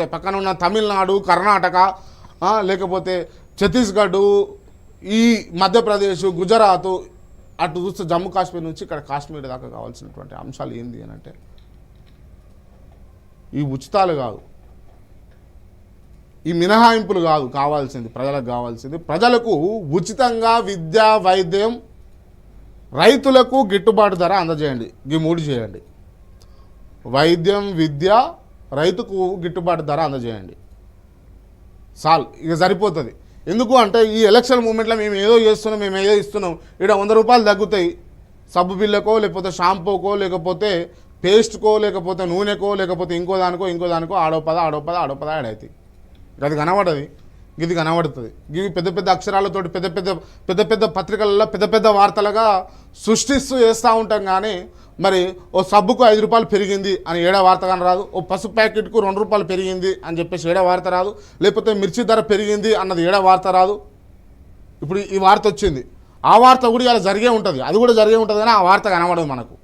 లేకపోతే పక్కన ఉన్న తమిళనాడు కర్ణాటక లేకపోతే ఛత్తీస్గఢ్ ఈ మధ్యప్రదేశ్ గుజరాత్ అటు చూస్తే జమ్మూ కాశ్మీర్ నుంచి ఇక్కడ కాశ్మీర్ దాకా కావాల్సినటువంటి అంశాలు ఏంది అని అంటే ఈ ఉచితాలు కాదు. ఈ మినహాయింపులు కాదు కావాల్సింది ప్రజలకు కావాల్సింది. ప్రజలకు ఉచితంగా విద్య వైద్యం రైతులకు గిట్టుబాటు ధర అందజేయండి ఈ మూడు చేయండి. వైద్యం విద్య రైతుకు గిట్టుబాటు ధర అందజేయండి. సాల్ ఇక సరిపోతుంది. ఎందుకు అంటే ఈ ఎలక్షన్ మూమెంట్లో మేము ఏదో చేస్తున్నాం మేము ఏదో ఇస్తున్నాం. ఇక్కడ వంద రూపాయలు తగ్గుతాయి. సబ్బు బిల్లకో లేకపోతే షాంపూకో లేకపోతే పేస్ట్కో లేకపోతే నూనెకో లేకపోతే ఇంకో దానికో ఇంకో దానికో ఆడో పద ఆడో పద ఆడో పద యాడ్ ఇక అది కనబడది. ఇది కనబడుతుంది. ఇవి పెద్ద పెద్ద అక్షరాలతోటి పెద్ద పెద్ద పెద్ద పెద్ద పత్రికలలో పెద్ద పెద్ద వార్తలుగా సృష్టిస్తూ వేస్తూ ఉంటాం కానీ మరి ఓ సబ్బుకు ఐదు రూపాయలు పెరిగింది అని ఏడా వార్త కానీ రాదు ఓ పసుపు ప్యాకెట్కు రెండు రూపాయలు పెరిగింది అని చెప్పేసి ఏడా వార్త రాదు లేకపోతే మిర్చి ధర పెరిగింది అన్నది ఏడా వార్త రాదు? ఇప్పుడు ఈ వార్త వచ్చింది. ఆ వార్త కూడా ఇలా జరిగే ఉంటుంది. అది కూడా జరిగే ఉంటుంది కానీ ఆ వార్త కనబడదు మనకు.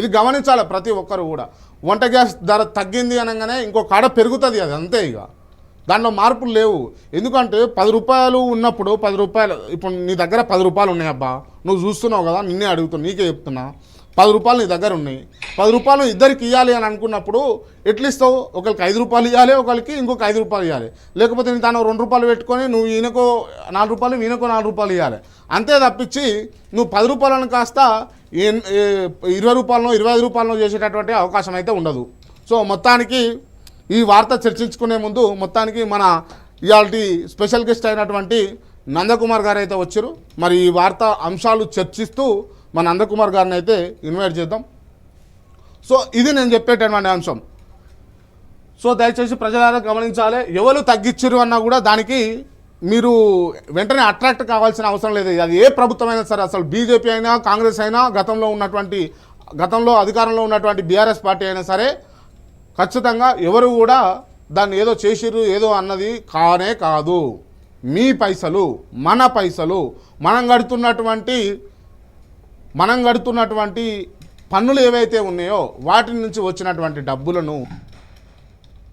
ఇది గమనించాలి ప్రతి ఒక్కరు కూడా. వంట గ్యాస్ ధర తగ్గింది అనగానే ఇంకో కాడ పెరుగుతుంది అది అంతే ఇక. దాంట్లో మార్పులు లేవు. ఎందుకంటే పది రూపాయలు ఉన్నప్పుడు పది రూపాయలు ఇప్పుడు నీ దగ్గర పది రూపాయలు ఉన్నాయి అబ్బా. నువ్వు చూస్తున్నావు కదా నిన్నే అడుగుతున్నా నీకే చెప్తున్నా. పది రూపాయలు నీ దగ్గర ఉన్నాయి. పది రూపాయలు ఇద్దరికి ఇవ్వాలి అని అనుకున్నప్పుడు ఎట్లా ఇస్తావు ఒకరికి ఐదు రూపాయలు ఇవ్వాలి ఒకరికి ఇంకొక ఐదు రూపాయలు ఇవ్వాలి లేకపోతే నీ తాను రెండు రూపాయలు పెట్టుకొని నువ్వు ఈయనకో నాలుగు రూపాయలు ఈయనకో నాలుగు రూపాయలు ఇవ్వాలి అంతే తప్పించి నువ్వు పది రూపాయలను కాస్త ఇరవై రూపాయలను ఇరవై ఐదు రూపాయలను చేసేటటువంటి అవకాశం అయితే ఉండదు. సో మొత్తానికి ఈ వార్త చర్చించుకునే ముందు మొత్తానికి మన ఇవాళ స్పెషల్ గెస్ట్ అయినటువంటి నందకుమార్ గారు అయితే వచ్చారు. మరి ఈ వార్త అంశాలు చర్చిస్తూ మన నందకుమార్ గారిని అయితే ఇన్వైట్ చేద్దాం. సో ఇది నేను చెప్పేటటువంటి అంశం. సో దయచేసి ప్రజలారా గమనించాలి ఎవరు తగ్గించరు అన్నా కూడా దానికి మీరు వెంటనే అట్రాక్ట్ కావాల్సిన అవసరం లేదు. అది ఏ ప్రభుత్వమైనా సరే అసలు బీజేపీ అయినా కాంగ్రెస్ అయినా గతంలో ఉన్నటువంటి గతంలో అధికారంలో ఉన్నటువంటి బీఆర్ఎస్ పార్టీ అయినా సరే ఖచ్చితంగా ఎవరు కూడా దాన్ని ఏదో చేసిర్రు ఏదో అన్నది కానే కాదు. మీ పైసలు మన పైసలు మనం కడుతున్నటువంటి మనం కడుతున్నటువంటి పన్నులు ఏవైతే ఉన్నాయో వాటి నుంచి వచ్చినటువంటి డబ్బులను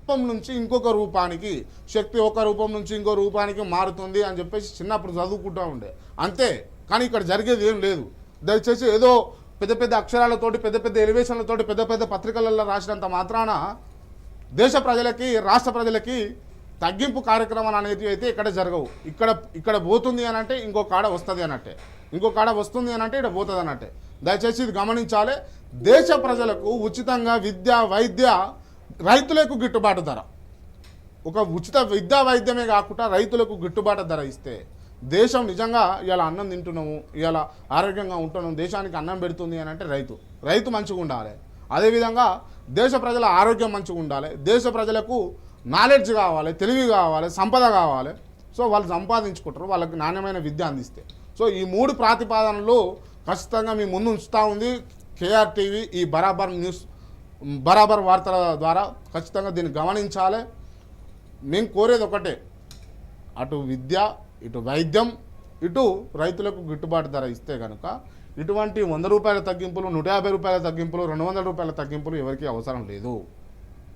రూపం నుంచి ఇంకొక రూపానికి శక్తి ఒక రూపం నుంచి ఇంకో రూపానికి మారుతుంది అని చెప్పేసి చిన్నప్పుడు చదువుకుంటూ ఉండే. అంతే. కానీ ఇక్కడ జరిగేది ఏం లేదు. దయచేసి ఏదో పెద్ద పెద్ద అక్షరాలతోటి పెద్ద పెద్ద ఎలివేషన్లతోటి పెద్ద పెద్ద పత్రికలలో రాసినంత మాత్రాన దేశ ప్రజలకి రాష్ట్ర ప్రజలకి తగ్గింపు కార్యక్రమాలు అనేది అయితే ఇక్కడ జరగవు. ఇక్కడ ఇక్కడ పోతుంది అని అంటే ఇంకో కాడ వస్తుంది అన్నట్టే ఇంకో కాడ వస్తుంది అని అంటే ఇక్కడ పోతుంది అన్నట్టే దయచేసి ఇది గమనించాలి. దేశ ప్రజలకు ఉచితంగా విద్య వైద్య రైతులకు గిట్టుబాటు ధర. ఒక ఉచిత విద్యా వైద్యమే కాకుండా రైతులకు గిట్టుబాటు ధర ఇస్తే దేశం నిజంగా ఇలా అన్నం తింటున్నాము ఇలా ఆరోగ్యంగా ఉంటున్నాము దేశానికి అన్నం పెడుతుంది అని అంటే రైతు. రైతు మంచిగా ఉండాలి. అదేవిధంగా దేశ ప్రజల ఆరోగ్యం మంచిగా ఉండాలి. దేశ ప్రజలకు నాలెడ్జ్ కావాలి తెలివి కావాలి సంపద కావాలి. సో వాళ్ళు సంపాదించుకుంటారు వాళ్ళకి నాణ్యమైన విద్య అందిస్తే. సో ఈ మూడు ప్రాతిపాదనలు ఖచ్చితంగా మీ ముందు ఉంచుతూ ఉంది. కేఆర్ టీవీ ఈ బరాబర్ న్యూస్ బరాబర్ వార్తల ద్వారా ఖచ్చితంగా దీన్ని గమనించాలి. మేము కోరేది ఒకటే అటు విద్య ఇటు వైద్యం ఇటు రైతులకు గిట్టుబాటు ధర ఇస్తే కనుక ఇటువంటి వంద రూపాయల తగ్గింపులు నూట యాభై రూపాయల తగ్గింపులు రెండు వందల రూపాయల తగ్గింపులు ఎవరికీ అవసరం లేదు.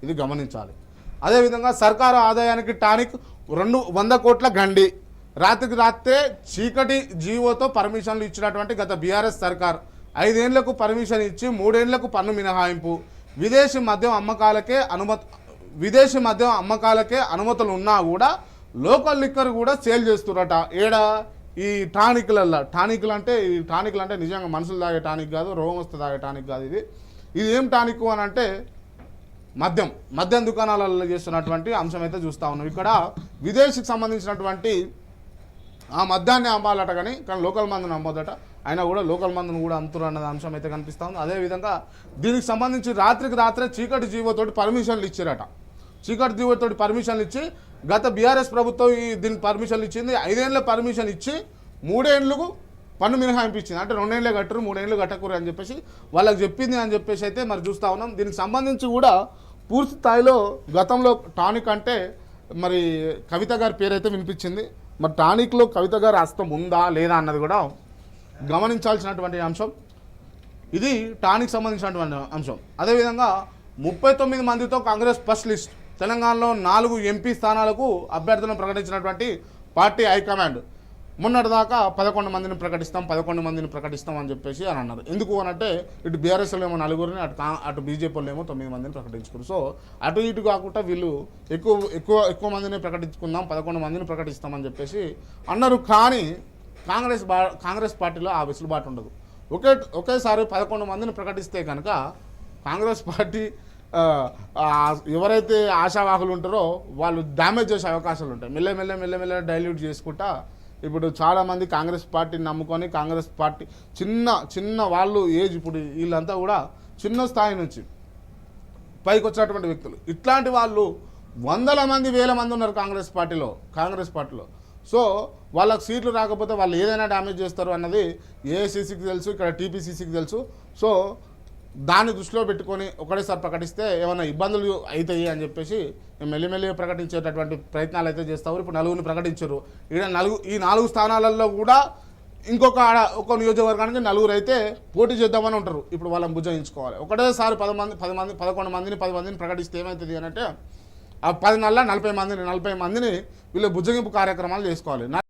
ఇది గమనించాలి. అదేవిధంగా సర్కారు ఆదాయానికి టానిక్ రెండు వంద కోట్ల గండి. రాత్రికి రాత్రే చీకటి జీవోతో పర్మిషన్లు ఇచ్చినటువంటి గత బీఆర్ఎస్ సర్కార్ ఐదేళ్ళకు పర్మిషన్ ఇచ్చి మూడేళ్ళకు పన్ను మినహాయింపు. విదేశీ మద్యం అమ్మకాలకే అనుమతి విదేశీ మద్యం అమ్మకాలకే అనుమతులు ఉన్నా కూడా లోకల్ లిక్కర్ కూడా సేల్ చేస్తురట ఏడా? ఈ టానిక్లల్లో. టానిక్లు అంటే ఈ టానిక్లు అంటే నిజంగా మనుషులు తాగే టానిక్ కాదు రోగం వస్తే తాగే టానిక్ కాదు ఇది. ఇది ఏం టానిక్ అని అంటే మద్యం. మద్యం దుకాణాలలో చేస్తున్నటువంటి అంశం అయితే చూస్తూ ఉన్నాం. ఇక్కడ విదేశీకి సంబంధించినటువంటి ఆ మద్యాన్ని అమ్మాలట కానీ కానీ లోకల్ మందుని అమ్మొద్దట. అయినా కూడా లోకల్ మందును కూడా అమ్ముతురు అన్నది అంశం అయితే కనిపిస్తూ ఉంది. అదేవిధంగా దీనికి సంబంధించి రాత్రికి రాత్రే చీకటి జీవోతోటి పర్మిషన్లు ఇచ్చారట. చీకటి జీవోతోటి పర్మిషన్లు ఇచ్చి గత బీఆర్ఎస్ ప్రభుత్వం ఈ దీనికి పర్మిషన్లు ఇచ్చింది. ఐదేళ్ళ పర్మిషన్ ఇచ్చి మూడేళ్ళకు పన్ను మినహాయింపు ఇచ్చింది అంటే రెండేళ్ళే కట్టరు మూడేళ్ళు కట్టకూరు అని చెప్పేసి వాళ్ళకి చెప్పింది అని చెప్పేసి అయితే మరి చూస్తూ ఉన్నాం. దీనికి సంబంధించి కూడా పూర్తి స్థాయిలో గతంలో టానిక్ అంటే మరి కవిత గారి పేరైతే వినిపించింది. మరి టానిక్లో కవిత గారి హస్తం ఉందా లేదా అన్నది కూడా గమనించాల్సినటువంటి అంశం. ఇది టానిక్ సంబంధించినటువంటి అంశం. అదేవిధంగా ముప్పై తొమ్మిది మందితో కాంగ్రెస్ ఫస్ట్ లిస్ట్. తెలంగాణలో నాలుగు ఎంపీ స్థానాలకు అభ్యర్థులను ప్రకటించినటువంటి పార్టీ హైకమాండ్. మొన్నటిదాకా పదకొండు మందిని ప్రకటిస్తాం పదకొండు మందిని ప్రకటిస్తాం అని చెప్పేసి అని అన్నారు. ఎందుకు అనంటే ఇటు బీఆర్ఎస్లో ఏమో నలుగురిని అటు అటు బీజేపీలో ఏమో తొమ్మిది మందిని ప్రకటించుకున్నారు. సో అటు ఇటు కాకుండా వీళ్ళు ఎక్కువ ఎక్కువ ఎక్కువ మందిని ప్రకటించుకుందాం పదకొండు మందిని ప్రకటిస్తామని చెప్పేసి అన్నారు. కానీ కాంగ్రెస్ బా కాంగ్రెస్ పార్టీలో ఆ వెసులుబాటు ఉండదు. ఒకే ఒకేసారి పదకొండు మందిని ప్రకటిస్తే కనుక కాంగ్రెస్ పార్టీ ఎవరైతే ఆశావాహులు ఉంటారో వాళ్ళు డ్యామేజ్ చేసే అవకాశాలు ఉంటాయి. మెల్ల మెల్ల మెల్ల మెల్ల డైల్యూట్ చేసుకుంటా ఇప్పుడు చాలామంది కాంగ్రెస్ పార్టీని నమ్ముకొని కాంగ్రెస్ పార్టీ చిన్న చిన్న వాళ్ళు ఏజ్ ఇప్పుడు వీళ్ళంతా కూడా చిన్న స్థాయి నుంచి పైకి వచ్చినటువంటి వ్యక్తులు. ఇట్లాంటి వాళ్ళు వందల మంది వేల మంది ఉన్నారు కాంగ్రెస్ పార్టీలో కాంగ్రెస్ పార్టీలో. సో వాళ్ళకి సీట్లు రాకపోతే వాళ్ళు ఏదైనా డ్యామేజ్ చేస్తారు అన్నది ఏఐసీసీకి తెలుసు ఇక్కడ టీపీసీసీకి తెలుసు. సో దాన్ని దృష్టిలో పెట్టుకొని ఒకటేసారి ప్రకటిస్తే ఏమైనా ఇబ్బందులు అవుతాయి అని చెప్పేసి మేము మెల్లిమెల్లిగా ప్రకటించేటటువంటి ప్రయత్నాలు అయితే చేస్తాము ఇప్పుడు నలుగురిని ప్రకటించారు. ఇక్కడ నలుగు ఈ నాలుగు స్థానాలలో కూడా ఇంకొక ఆడ ఒక నియోజకవర్గానికి నలుగురు అయితే పోటీ చేద్దామని ఉంటారు. ఇప్పుడు వాళ్ళని భుజించుకోవాలి ఒకటేసారి పది మంది పది మంది పదకొండు మందిని పది మందిని ప్రకటిస్తే ఏమవుతుంది అని అంటే ఆ పది నెలల నలభై మందిని నలభై మందిని వీళ్ళు భుజగింపు కార్యక్రమాలు చేసుకోవాలి.